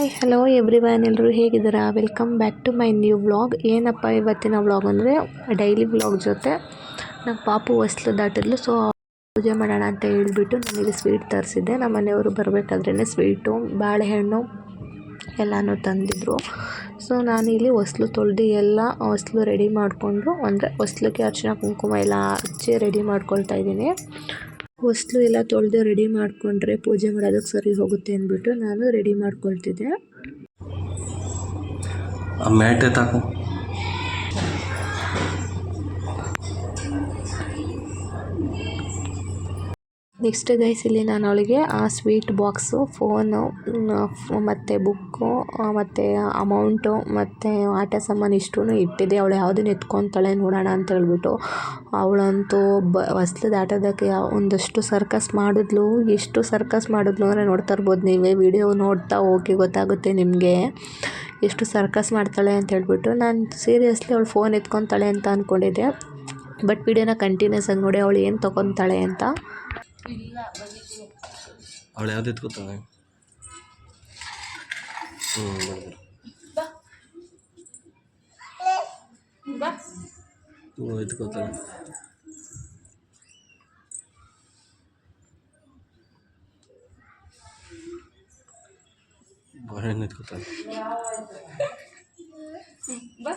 Hi hello every ಎಲ್ಲರೂ ಹೇಗಿದ್ದೀರಾ? Welcome back to my new vlog ಏನಪ್ಪ ಇವತ್ತಿನ ವ್ಲಾಗ್ ಅಂದರೆ ಡೈಲಿ ವ್ಲಾಗ್ ಜೊತೆ ನಮ್ಮ ಪಾಪು ಹೊಸ್ಲು ದಾಟಿದ್ಲು ಸೊ ಪೂಜೆ ಮಾಡೋಣ ಅಂತ ಹೇಳಿಬಿಟ್ಟು ನನಗೆ ಸ್ವೀಟ್ ತರಿಸಿದ್ದೆ. ನಮ್ಮ ಮನೆಯವರು ಬರಬೇಕಾದ್ರೇ ಸ್ವೀಟು ಬಾಳೆಹಣ್ಣು ಎಲ್ಲನೂ ತಂದಿದ್ರು. ಸೊ ನಾನು ಇಲ್ಲಿ ಹೊಸ್ಲು ತೊಳೆದು ಎಲ್ಲ ಹೊಸ್ಲು ರೆಡಿ ಮಾಡಿಕೊಂಡು, ಅಂದರೆ ಹೊಸ್ಲಿಗೆ ಅರ್ಶಿನ ಕುಂಕುಮ ಎಲ್ಲ ಹಚ್ಚಿ ರೆಡಿ ಮಾಡ್ಕೊಳ್ತಾ ಇದ್ದೀನಿ. ಹೊಸ್ಲು ಎಲ್ಲ ತೊಳೆದು ರೆಡಿ ಮಾಡಿಕೊಂಡ್ರೆ ಪೂಜೆ ಮಾಡೋದಕ್ಕೆ ಸರಿ ಹೋಗುತ್ತೆ ಅಂದ್ಬಿಟ್ಟು ನಾನು ರೆಡಿ ಮಾಡ್ಕೊಳ್ತಿದ್ದೆ. ಮ್ಯಾಟ್ ಎತ್ತಾಕು. ನೆಕ್ಸ್ಟ್ ಗೈಸ್ ಇಲ್ಲಿ ನಾನು ಅವಳಿಗೆ ಆ ಸ್ವೀಟ್ ಬಾಕ್ಸು ಫೋನು ಮತ್ತು ಬುಕ್ಕು ಮತ್ತು ಅಮೌಂಟು ಮತ್ತು ಆಟ ಸಾಮಾನು ಇಷ್ಟೂ ಇಟ್ಟಿದ್ದೆ. ಅವಳು ಯಾವುದನ್ನು ಎತ್ಕೊತಾಳೆ ನೋಡೋಣ ಅಂತ ಹೇಳ್ಬಿಟ್ಟು ಅವಳಂತೂ ಬ ಹೊಸ್ಲು ದಾಟೋದಕ್ಕೆ ಒಂದಷ್ಟು ಸರ್ಕಸ್ ಮಾಡಿದ್ಲು. ಎಷ್ಟು ಸರ್ಕಸ್ ಮಾಡಿದ್ಲು ಅಂದರೆ ನೋಡ್ತಾ ಇರ್ಬೋದು ನೀವೇ. ವಿಡಿಯೋ ನೋಡ್ತಾ ಹೋಗಿ ಗೊತ್ತಾಗುತ್ತೆ ನಿಮಗೆ ಎಷ್ಟು ಸರ್ಕಸ್ ಮಾಡ್ತಾಳೆ ಅಂತ ಹೇಳ್ಬಿಟ್ಟು ನಾನು ಸೀರಿಯಸ್ಲಿ ಅವಳು ಫೋನ್ ಎತ್ಕೊತಾಳೆ ಅಂತ ಅಂದ್ಕೊಂಡಿದ್ದೆ ಬಟ್ ವಿಡಿಯೋನ ಕಂಟಿನ್ಯೂಸ್ ಆಗಿ ನೋಡಿ ಅವಳು ಏನು ತೊಗೊತಾಳೆ ಅಂತ ಅವಳು ಯಾವ್ದು ಎತ್ಕೋತಾಳೆ ಹ್ಞೂ ಹ್ಞೂ ಎತ್ಕೋತಾಳೆ ಬಾಳೆಹಣ್ಣು ಎತ್ಕೋತಾಳೆ ಬಾ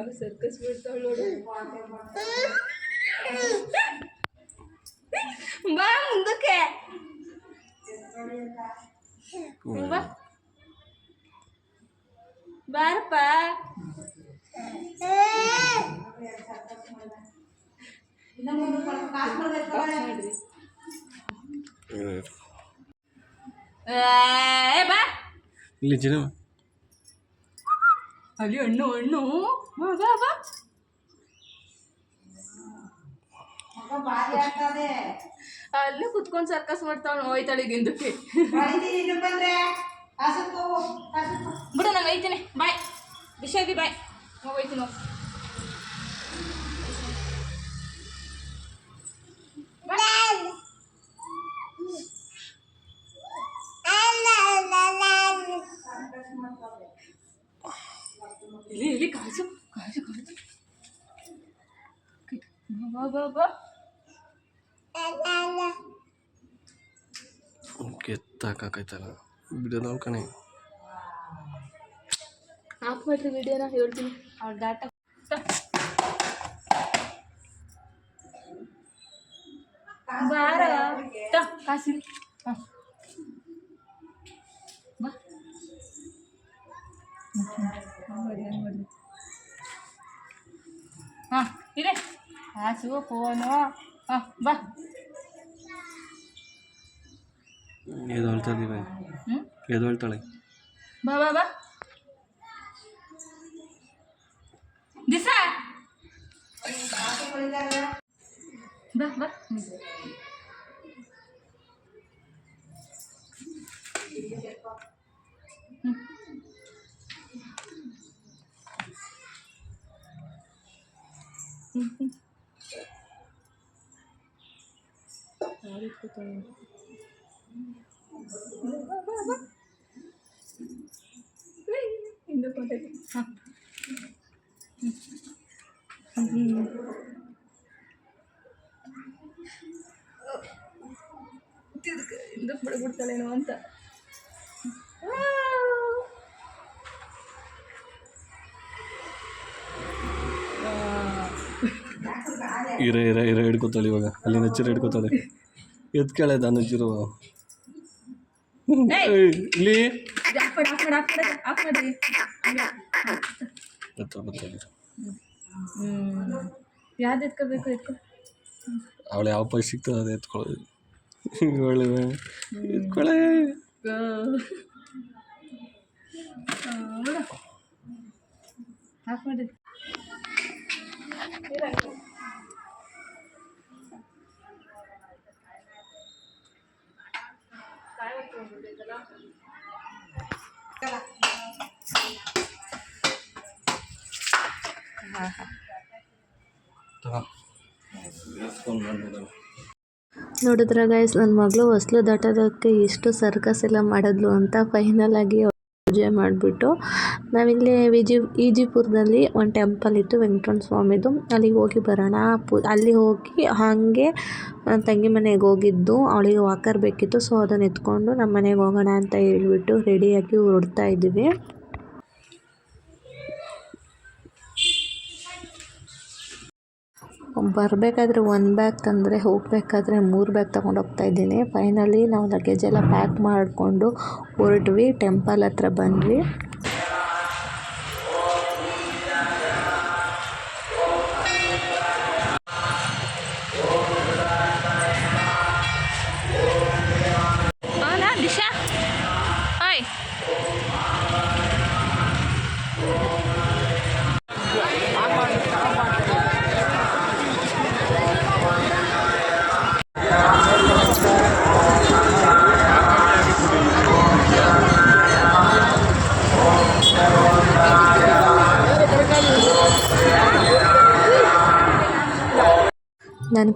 ಯಾವ ಸರ್ಕಸ್ ಬಿಡ್ತಾವಳು ನೋಡು ಬಾ ಮುಂದಕ್ಕೆ ಬಾ ಬಾರಪ್ಪ ಇರು, ಇರು. ಏ ಬಾ ಇಲ್ಲಿ ಜಿನ ಅಲ್ಲಿ ಹಣ್ಣು ಹಣ್ಣು ಬಾ ಬಾ. ಬಾ ಅಲ್ಲಿ ಕುತ್ಕೊಂಡು ಸರ್ಕಸ್ ಮಾಡ್ತಾವ್ ಹೋಯ್ತಾಳೆ ಗಿಂದಕ್ಕೆ ಬಿಡು ನಾನು ಒಯ್ತೀನಿ ಬಾಯ್. ವಿಷಯ ಬಾಯ್. ಹೋಗ್ತೀನಿ ಹೋಗು ಇಲ್ಲಿ ಇಲ್ಲಿ ಕಾಸು ಕಾಸು ಕಾಸು ಬಾ ಬಾ ಬಾ ಕೆತ್ತಾಕಾಯ್ತಲ್ಲ ಬಿಡೋದು ಅವ್ಳು ಕಣೆ ಆಫ್ ಮಾಡ್ರಿ ವಿಡಿಯೋನ ಹೇಳ್ತೀನಿ ಅವ್ಳ ಡಾಟಾ ಬಾರ ತ ಕಾಸಿರಿ ಹಾಂ ಬಾ ಹಾಂ ಇದೆ ಕಾಸು ಫೋನು ಹಾಂ ಬಾ ಎದೊಳ್ತಾಳೆ ಇವಾಗ ಹ್ಞೂ ಎದೊಳ್ತಾಳೆ ಬಾ ಬಾ ಬಾ ದಿಸ ಬಾ ಬಾ ಹ್ಮ್. ಹ್ಮ್. ఆరిపోతుంది ఎందుకు ఎందుకు పడగొడతలేను అంత? ಇರ ಇರ ಇರ ಹಿಡ್ಕೋತಾಳೆ ಇವಾಗ. ಅಲ್ಲಿ ನಚ್ಚಿರ ಹಿಡ್ಕೋತಾಳೆ. ಎತ್ಕೇಳೆ ನಚ್ಚಿರು. ಇಲ್ಲಿ. ಯಾವ್ದು ಎತ್ಕೋಬೇಕು ಎತ್ಕೊ? ಅವಳು ಯಾವ ಪೈ ಸಿಗ್ತದೆ ಅದು ಎತ್ಕೊಳ್ಳೋದು ಒಳ್ಳೆ ಎತ್ಕೊಳ್ಳೆ ಆಫ್ ನೋಡಿದ್ರ ಗೈಸ್ ನನ್ನ ಮಗಳು ಹೊಸ್ಲು ದಾಟೋದಕ್ಕೆ ಇಷ್ಟು ಸರ್ಕಸ್ ಎಲ್ಲ ಮಾಡಿದ್ಲು ಅಂತ ಫೈನಲ್ ಆಗಿ ಪೂಜೆ ಮಾಡಿಬಿಟ್ಟು ನಾವಿಲ್ಲಿ ವಿಜಿ, ಈಜಿಪುರದಲ್ಲಿ ಒಂದು ಟೆಂಪಲ್ ಇತ್ತು, ವೆಂಕಟರಮಣ ಸ್ವಾಮಿದು. ಅಲ್ಲಿಗೆ ಹೋಗಿ ಬರೋಣ. ಪೂ, ಅಲ್ಲಿ ಹೋಗಿ ಹಾಗೆ ತಂಗಿ ಮನೆಗೆ ಹೋಗಿದ್ದು. ಅವಳಿಗೆ ವಾಕರ್ ಬೇಕಿತ್ತು ಸೊ ಅದನ್ನು ಎತ್ಕೊಂಡು ನಮ್ಮ ಮನೆಗೆ ಹೋಗೋಣ ಅಂತ ಹೇಳ್ಬಿಟ್ಟು ರೆಡಿಯಾಗಿ ಹೊರಡ್ತಾ ಇದ್ದೀವಿ. ಬರಬೇಕಾದ್ರೆ ಒನ್ ಬ್ಯಾಗ್ ತಂದರೆ, ಹೋಗಬೇಕಾದ್ರೆ ಮೂರು ಬ್ಯಾಗ್ ತೊಗೊಂಡು ಹೋಗ್ತಾ ಇದ್ದೀನಿ. ಫೈನಲಿ ನಾವು ಲಗೇಜ್ ಎಲ್ಲ ಪ್ಯಾಕ್ ಮಾಡಿಕೊಂಡು ಹೊರಟ್ವಿ ಟೆಂಪಲ್ ಹತ್ರ ಬಂದ್ವಿ.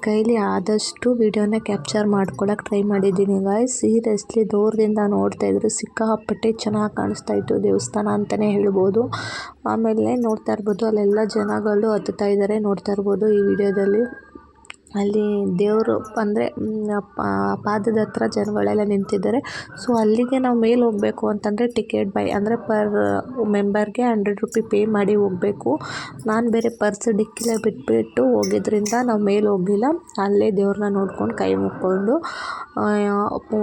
ಕೈಲಿ ಆದಷ್ಟು ವಿಡಿಯೋನ ಕ್ಯಾಪ್ಚರ್ ಮಾಡ್ಕೊಳ್ಳೋಕೆ ಟ್ರೈ ಮಾಡಿದ್ದೀನಿ ಗಾಯ್ಸ್ ಸೀರಿಯಸ್ಲಿ ದೂರದಿಂದ ನೋಡ್ತಾ ಇದ್ರು ಸಿಕ್ಕಾಪಟ್ಟೆ ಚೆನ್ನಾಗಿ ಕಾಣಿಸ್ತಾ ಇತ್ತು ದೇವಸ್ಥಾನ ಅಂತಲೇ ಹೇಳ್ಬೋದು. ಆಮೇಲೆ ನೋಡ್ತಾ ಇರ್ಬೋದು, ಅಲ್ಲೆಲ್ಲ ಜನಗಳು ಹತ್ತುತ್ತಾ ಇದ್ದಾರೆ ನೋಡ್ತಾ ಇರ್ಬೋದು ಈ ವಿಡಿಯೋದಲ್ಲಿ. ಅಲ್ಲಿ ದೇವರು ಅಂದರೆ ಪಾದದ ಹತ್ರ ಜನಗಳೆಲ್ಲ ನಿಂತಿದ್ದಾರೆ. ಸೊ ಅಲ್ಲಿಗೆ ನಾವು ಮೇಲೆ ಹೋಗಬೇಕು ಅಂತಂದರೆ ಟಿಕೆಟ್ ಬೈ ಅಂದರೆ ಪರ್ ಮೆಂಬರ್ಗೆ ಹಂಡ್ರೆಡ್ ರುಪಿ ಪೇ ಮಾಡಿ ಹೋಗಬೇಕು. ನಾನು ಬೇರೆ ಪರ್ಸ್ ಡಿಕ್ಕಿಲೇ ಬಿಟ್ಬಿಟ್ಟು ಹೋಗಿದ್ರಿಂದ ನಾವು ಮೇಲೆ ಹೋಗಲಿಲ್ಲ. ಅಲ್ಲೇ ದೇವ್ರನ್ನ ನೋಡ್ಕೊಂಡು ಕೈ ಮುಕ್ಕೊಂಡು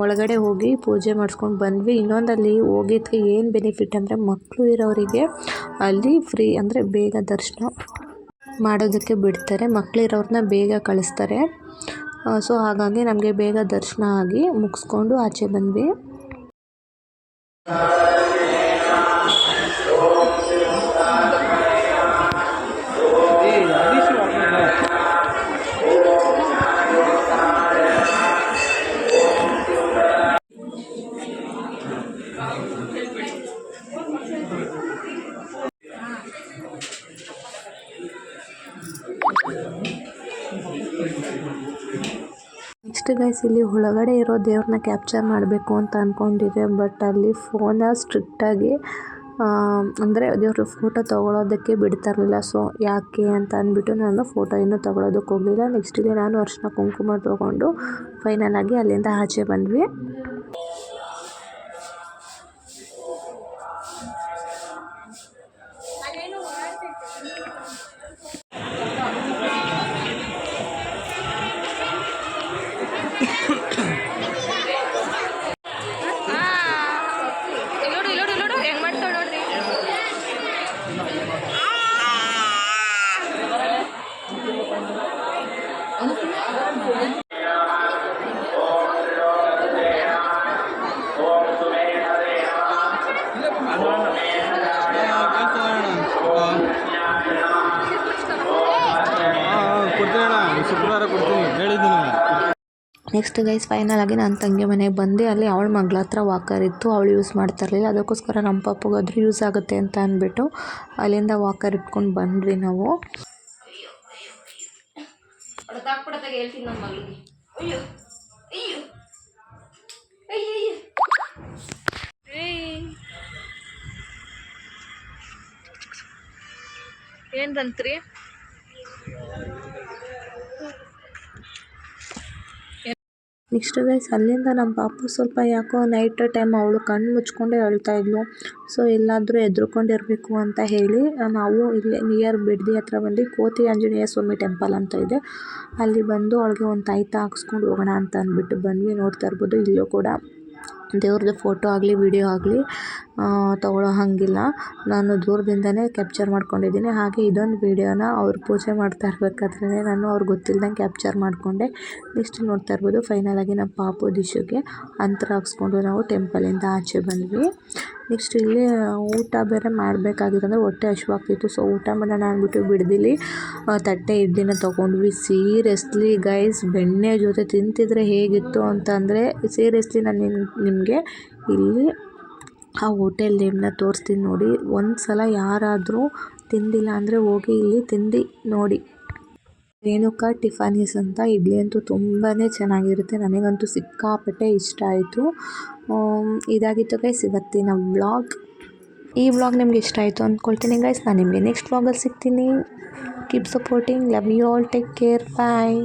ಒಳಗಡೆ ಹೋಗಿ ಪೂಜೆ ಮಾಡಿಸ್ಕೊಂಡು ಬಂದ್ವಿ. ಇನ್ನೊಂದಲ್ಲಿ ಹೋಗಿದ್ದಕ್ಕೆ ಏನು ಬೆನಿಫಿಟ್ ಅಂದರೆ ಮಕ್ಕಳು ಇರೋರಿಗೆ ಅಲ್ಲಿ ಫ್ರೀ ಅಂದರೆ ಬೇಗ ದರ್ಶನ. ಮಾಡೋದಕ್ಕೆ ಬಿಡ್ತಾರೆ ಮಕ್ಕಳಿರೋರನ್ನ ಬೇಗ ಕಳಿಸ್ತಾರೆ. ಸೊ ಹಾಗಾಗಿ ನಮಗೆ ಬೇಗ ದರ್ಶನ ಆಗಿ ಮುಗಿಸ್ಕೊಂಡು ಆಚೆ ಬಂದ್ವಿ. ಗೈಸ್ ಇಲ್ಲಿ ಒಳಗಡೆ ಇರೋ ದೇವ್ರನ್ನ ಕ್ಯಾಪ್ಚರ್ ಮಾಡಬೇಕು ಅಂತ ಅಂದ್ಕೊಂಡಿದ್ದೆ ಬಟ್ ಅಲ್ಲಿ ಫೋನ ಸ್ಟ್ರಿಕ್ಟಾಗಿ ಅಂದರೆ ದೇವರು ಫೋಟೋ ತೊಗೊಳೋದಕ್ಕೆ ಬಿಡ್ತಾ ಇರಲಿಲ್ಲ ಸೊ ಯಾಕೆ ಅಂತ ಅಂದ್ಬಿಟ್ಟು ನಾನು ಫೋಟೋ ಇನ್ನೂ ತೊಗೊಳೋದಕ್ಕೆ ಹೋಗಲಿಲ್ಲ. ನೆಕ್ಸ್ಟ್ ಇಲ್ಲಿ ನಾನು ಅರ್ಶಿನ ಕುಂಕುಮ ತೊಗೊಂಡು ಫೈನಲ್ ಆಗಿ ಅಲ್ಲಿಂದ ಆಚೆ ಬಂದ್ವಿ. ನೆಕ್ಸ್ಟ್ ಗೈಸ್ ಫೈನಲ್ ಆಗಿ ನಾನು ತಂಗಿ ಮನೆಗೆ ಬಂದು. ಅಲ್ಲಿ ಅವಳ ಮಗಳ ಹತ್ರ ವಾಕರ್ ಇತ್ತು. ಅವಳು ಯೂಸ್ ಮಾಡ್ತಾ ಇರಲಿಲ್ಲ ಅದಕ್ಕೋಸ್ಕರ ನಮ್ಮ ಪಪ್ಪಗಾದ್ರೂ ಯೂಸ್ ಆಗುತ್ತೆ ಅಂತ ಅಂದ್ಬಿಟ್ಟು ಅಲ್ಲಿಂದ ವಾಕರ್ ಇಟ್ಕೊಂಡು ಬಂದ್ವಿ ನಾವು. ಏನ್ ಹೇಳ್ತೀನಿ ನೆಕ್ಸ್ಟ್ ಗೈಸ್, ಅಲ್ಲಿಂದ ನಮ್ಮ ಪಾಪು ಸ್ವಲ್ಪ ಯಾಕೋ ನೈಟ್ ಟೈಮ್ ಅವಳು ಕಣ್ಣು ಮುಚ್ಕೊಂಡೇ ಅಳ್ತಾ ಇದ್ಲು. ಸೊ ಎಲ್ಲಾದರೂ ಎದ್ರುಕೊಂಡಿರಬೇಕು ಅಂತ ಹೇಳಿ, ನಾವು ಇಲ್ಲಿ ನಿಯರ್ ಬಿಡ್ದಿ ಹತ್ರ ಬಂದು ಕೋತಿ ಆಂಜನೇಯ ಸ್ವಾಮಿ ಟೆಂಪಲ್ ಅಂತ ಇದೆ. ಅಲ್ಲಿ ಬಂದು ಅವಳಿಗೆ ಒಂದು ತಾಯ್ತ ಹಾಕ್ಸ್ಕೊಂಡು ಹೋಗೋಣ ಅಂತ ಅಂದ್ಬಿಟ್ಟು ಬಂದ್ವಿ. ನೋಡ್ತಾ ಇರ್ಬೋದು ಇಲ್ಲೂ ಕೂಡ. ದೇವ್ರದ್ದು ಫೋಟೋ ಆಗಲಿ, ವಿಡಿಯೋ ಆಗಲಿ ತಗೊಳ್ಳೋ ಹಾಗಿಲ್ಲ. ನಾನು ದೂರದಿಂದನೇ ಕ್ಯಾಪ್ಚರ್ ಮಾಡ್ಕೊಂಡಿದ್ದೀನಿ. ಹಾಗೆ ಇದೊಂದು ವೀಡಿಯೋನ ಅವ್ರು ಪೂಜೆ ಮಾಡ್ತಾ ಇರ್ಬೇಕಾದ್ರೆ ನಾನು ಅವ್ರು ಗೊತ್ತಿಲ್ದಂಗೆ ಕ್ಯಾಪ್ಚರ್ ಮಾಡಿಕೊಂಡೆ. ನೆಕ್ಸ್ಟ್ ನೋಡ್ತಾ ಇರ್ಬೋದು ಫೈನಲಾಗಿ ನಮ್ಮ ಪಾಪು ದಿಶುಗೆ ಅಂತರ ಹಾಕ್ಸ್ಕೊಂಡು ನಾವು ಟೆಂಪಲಿಂದ ಆಚೆ ಬಂದ್ವಿ. ನೆಕ್ಸ್ಟ್ ಇಲ್ಲಿ ಊಟ ಬೇರೆ ಮಾಡಬೇಕಾಗಿತ್ತು ಅಂದರೆ ಹೊಟ್ಟೆ ಹಶ್ವಾಗ್ತಿತ್ತು ಸೊ, ಊಟ ಮಾಡೋಣ ಅಂದ್ಬಿಟ್ಟು ಬಿಡ್ದಿಲಿ ತಟ್ಟೆ ಇಡ್ಲಿನ ತೊಗೊಂಡ್ವಿ. ಸೀರಿಯಸ್ಲಿ ಗೈಸ್ ಬೆಣ್ಣೆ ಜೊತೆ ತಿಂತಿದ್ರೆ ಹೇಗಿತ್ತು ಅಂತಂದರೆ ಸೀರಿಯಸ್ಲಿ ನಾನು ನಿಮಗೆ ಇಲ್ಲಿ ಆ ಹೋಟೆಲ್ ನೇಮ್ನ ತೋರಿಸ್ತೀನಿ ನೋಡಿ. ಒಂದು ಸಲ ಯಾರಾದರೂ ತಿಂದಿಲ್ಲ ಅಂದರೆ ಹೋಗಿ ಇಲ್ಲಿ ತಿಂದು ನೋಡಿ. ರೇಣುಕಾ ಟಿಫಾನೀಸ್ ಅಂತ ಇಡ್ಲಿ ಅಂತೂ ತುಂಬಾ ಚೆನ್ನಾಗಿರುತ್ತೆ. ನನಗಂತೂ ಸಿಕ್ಕಾಪಟ್ಟೆ ಇಷ್ಟ ಆಯಿತು. ಇದಾಗಿತ್ತು ಗೈಸ್ ಇವತ್ತಿನ ವ್ಲಾಗ್ ಈ ವ್ಲಾಗ್ ನಿಮ್ಗೆ ಇಷ್ಟ ಆಯಿತು ಅಂದ್ಕೊಳ್ತೀನಿ ಗೈಸ್ ನಾನು ನಿಮಗೆ ನೆಕ್ಸ್ಟ್ ವ್ಲಾಗಲ್ಲಿ ಸಿಗ್ತೀನಿ. Keep supporting love you all take care bye